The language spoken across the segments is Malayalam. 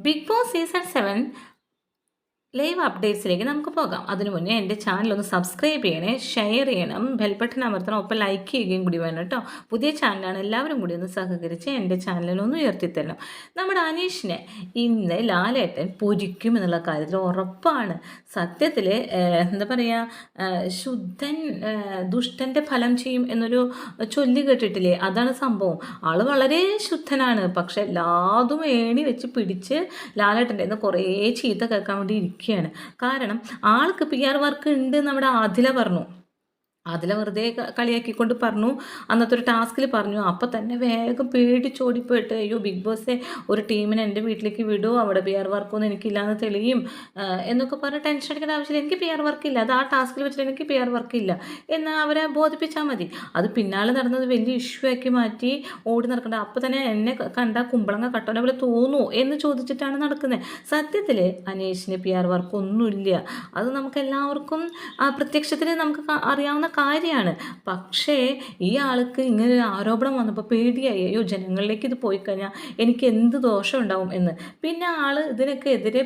Big Boss season seven live അപ്ഡേറ്റ്സിലേക്ക് നമുക്ക് പോകാം. അതിനു മുന്നേ എന്റെ ചാനൽ ഒന്ന് സബ്സ്ക്രൈബ് ചെയ്യണേ ഷെയർ ചെയ്യണം ബെൽബട്ടൺ അമർത്തണം ഒപ്പം ലൈക്ക് ചെയ്യുകയും കൂടി വേണം കേട്ടോ. പുതിയ ചാനലാണ് എല്ലാവരും കൂടി ഒന്ന് സഹകരിച്ച് എന്റെ ചാനലിനൊന്ന് ഉയർത്തിത്തരണം. നമ്മുടെ അനീഷിനെ ഇന്ന് ലാലേട്ടൻ പൊരിക്കും എന്നുള്ള കാര്യത്തിൽ ഉറപ്പാണ്. സത്യത്തിൽ എന്താ പറയുക ശുദ്ധൻ ദുഷ്ടന്റെ ഫലം ചെയ്യും എന്നൊരു ചൊല്ലി കേട്ടിട്ടില്ലേ? അതാണ് സംഭവം. ആൾ വളരെ ശുദ്ധനാണ്. പക്ഷെ എല്ലാതും ഏണി വെച്ച് പിടിച്ച് ലാലേട്ടന്റെ കുറേ ചീത്ത കേൾക്കാൻ വേണ്ടി ഇരിക്കുകയാണ് കാരണം ആൾക്ക് പി ആർ വർക്ക് ഉണ്ട് നമ്മുടെ ആദില പറഞ്ഞു. അതിലെ വെറുതെ കളിയാക്കിക്കൊണ്ട് പറഞ്ഞു. അന്നത്തെ ഒരു ടാസ്കിൽ പറഞ്ഞു അപ്പോൾ തന്നെ വേഗം പേടിച്ചോടിപ്പോയിട്ട് അയ്യോ ബിഗ് ബോസെ ഒരു ടീമിനെ എന്റെ വീട്ടിലേക്ക് വിടൂ അവിടെ പി ആർ വർക്കൊന്നും എനിക്കില്ലാന്ന് തെളിയും. എന്നൊക്കെ പറഞ്ഞ് ടെൻഷൻ അടിക്കേണ്ട ആവശ്യമില്ല. എനിക്ക് പി ആർ വർക്കില്ല അത് ആ ടാസ്കിൽ വെച്ചിട്ട് എനിക്ക് പി ആർ വർക്കില്ല എന്ന് അവരെ ബോധിപ്പിച്ചാൽ മതി. അത് പിന്നാലെ നടന്നത് വലിയ ഇഷ്യൂ ആക്കി മാറ്റി ഓടി നടക്കേണ്ട. അപ്പോൾ തന്നെ എന്നെ കണ്ട കുമ്പളങ്ങ കട്ടോനെ പോലെ തോന്നൂ എന്ന് ചോദിച്ചിട്ടാണ് നടക്കുന്നത്. സത്യത്തിൽ അനേഷിന് പി ആർ വർക്കൊന്നുമില്ല അത് നമുക്ക് എല്ലാവർക്കും പ്രത്യക്ഷത്തിൽ നമുക്ക് അറിയാവുന്ന കാര്യമാണ്. പക്ഷേ ഈ ആൾക്ക് ഇങ്ങനെ ഒരു ആരോപണം വന്നപ്പോൾ പേടിയായി. അയ്യോ ജനങ്ങളിലേക്ക് ഇത് പോയി കഴിഞ്ഞാൽ എനിക്ക് എന്ത് ദോഷം ഉണ്ടാവും എന്ന്. പിന്നെ ആൾ ഇതിനൊക്കെ എതിരെ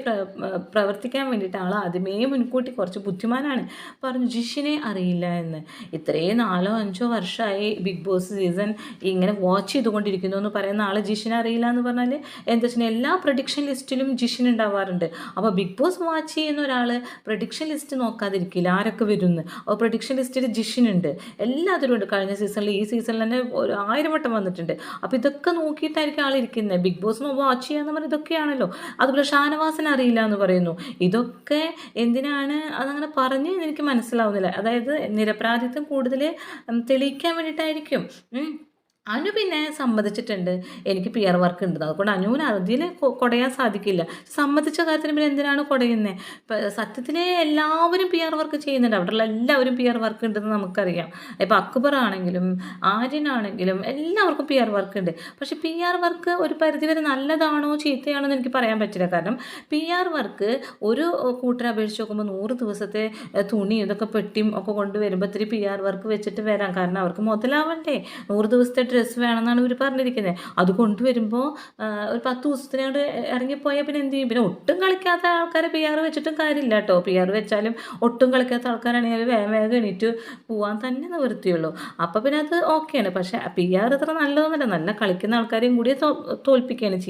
പ്രവർത്തിക്കാൻ വേണ്ടിയിട്ട് ആൾ ആദ്യമേ മുൻകൂട്ടി കുറച്ച് ബുദ്ധിമാനാണ്. പറഞ്ഞു ജിഷിനെ അറിയില്ല എന്ന്. ഇത്രയും നാലോ അഞ്ചോ വർഷമായി ബിഗ് ബോസ് സീസൺ ഇങ്ങനെ വാച്ച് ചെയ്തുകൊണ്ടിരിക്കുന്നു എന്ന് പറയുന്ന ആൾ ജിഷിനെ അറിയില്ല എന്ന് പറഞ്ഞാൽ എന്താ വെച്ചാൽ എല്ലാ പ്രഡിക്ഷൻ ലിസ്റ്റിലും ജിഷിൻ ഉണ്ടാവാറുണ്ട്. അപ്പോൾ ബിഗ് ബോസ് വാച്ച് ചെയ്യുന്ന ഒരാൾ പ്രഡിക്ഷൻ ലിസ്റ്റ് നോക്കാതിരിക്കില്ല. ആരൊക്കെ വരുന്നു? അപ്പോൾ പ്രഡിക്ഷൻ ലിസ്റ്റിൽ ജിഷിനുണ്ട്. എല്ലാത്തിലും ഉണ്ട് കഴിഞ്ഞ സീസണിൽ ഈ സീസണിൽ തന്നെ ഒരു ആയിരം വട്ടം വന്നിട്ടുണ്ട്. അപ്പോൾ ഇതൊക്കെ നോക്കിയിട്ടായിരിക്കും ആളിരിക്കുന്നത് ബിഗ് ബോസ് വാച്ച് ചെയ്യാന്ന് പറഞ്ഞാൽ ഇതൊക്കെയാണല്ലോ. അതുപോലെ ഷാനവാസൻ അറിയില്ല എന്ന് പറയുന്നു. ഇതൊക്കെ എന്തിനാണ് അതങ്ങനെ പറഞ്ഞ് എനിക്ക് മനസ്സിലാവുന്നില്ല. അതായത് നിരപരാധിത്വം കൂടുതൽ തെളിയിക്കാൻ വേണ്ടിയിട്ടായിരിക്കും. അനു പിന്നെ സമ്മതിച്ചിട്ടുണ്ട്. എനിക്ക് പി ആർ വർക്ക് ഉണ്ട്. അതുകൊണ്ട് അനുവിന് അതിൽ കുടയാൻ സാധിക്കില്ല. സമ്മതിച്ച കാര്യത്തിന് പിന്നെ എന്തിനാണ് കുടയുന്നത് ഇപ്പം സത്യത്തിന് എല്ലാവരും പി ആർ വർക്ക് ചെയ്യുന്നുണ്ട്. അവിടെയുള്ള എല്ലാവരും പി ആർ വർക്ക് ഉണ്ടെന്ന് നമുക്കറിയാം. ഇപ്പം അക്ബർ ആണെങ്കിലും ആര്യനാണെങ്കിലും എല്ലാവർക്കും പി ആർ വർക്ക് ഉണ്ട്. പക്ഷേ പി ആർ വർക്ക് ഒരു പരിധിവരെ നല്ലതാണോ ചീത്തയാണോ എന്ന് എനിക്ക് പറയാൻ പറ്റില്ല. കാരണം പി ആർ വർക്ക് ഒരു കൂട്ടരെ അപേക്ഷിച്ച് നോക്കുമ്പോൾ നൂറ് ദിവസത്തെ തുണി ഇതൊക്കെ പെട്ടിയും ഒക്കെ കൊണ്ടുവരുമ്പോൾ ഇത്തിരി പി ആർ വർക്ക് വെച്ചിട്ട് വരാം. കാരണം അവർക്ക് മുതലാവണ്ടേ? നൂറ് ദിവസത്തെ ഡ്രസ്സ് വേണമെന്നാണ് ഇവർ പറഞ്ഞിരിക്കുന്നത് അത് കൊണ്ടുവരുമ്പോൾ ഒരു പത്ത് ദിവസത്തിനോട് ഇറങ്ങിപ്പോയാൽ പിന്നെ എന്ത് ചെയ്യും? പിന്നെ ഒട്ടും കളിക്കാത്ത ആൾക്കാരെ പി ആർ വെച്ചിട്ടും കാര്യമില്ല കേട്ടോ പി ആർ വെച്ചാലും ഒട്ടും കളിക്കാത്ത ആൾക്കാരാണെങ്കിൽ വേഗം വേഗം എണീറ്റ് പോകാൻ തന്നെ നിവൃത്തിയുള്ളൂ. അപ്പോൾ പിന്നെ അത് ഓക്കെയാണ് പക്ഷേ പി ആർ ഇത്ര നല്ലതൊന്നുമല്ല. നല്ല കളിക്കുന്ന ആൾക്കാരെയും കൂടി തോൽപ്പിക്കുകയാണ് ചെയ്യുന്നത്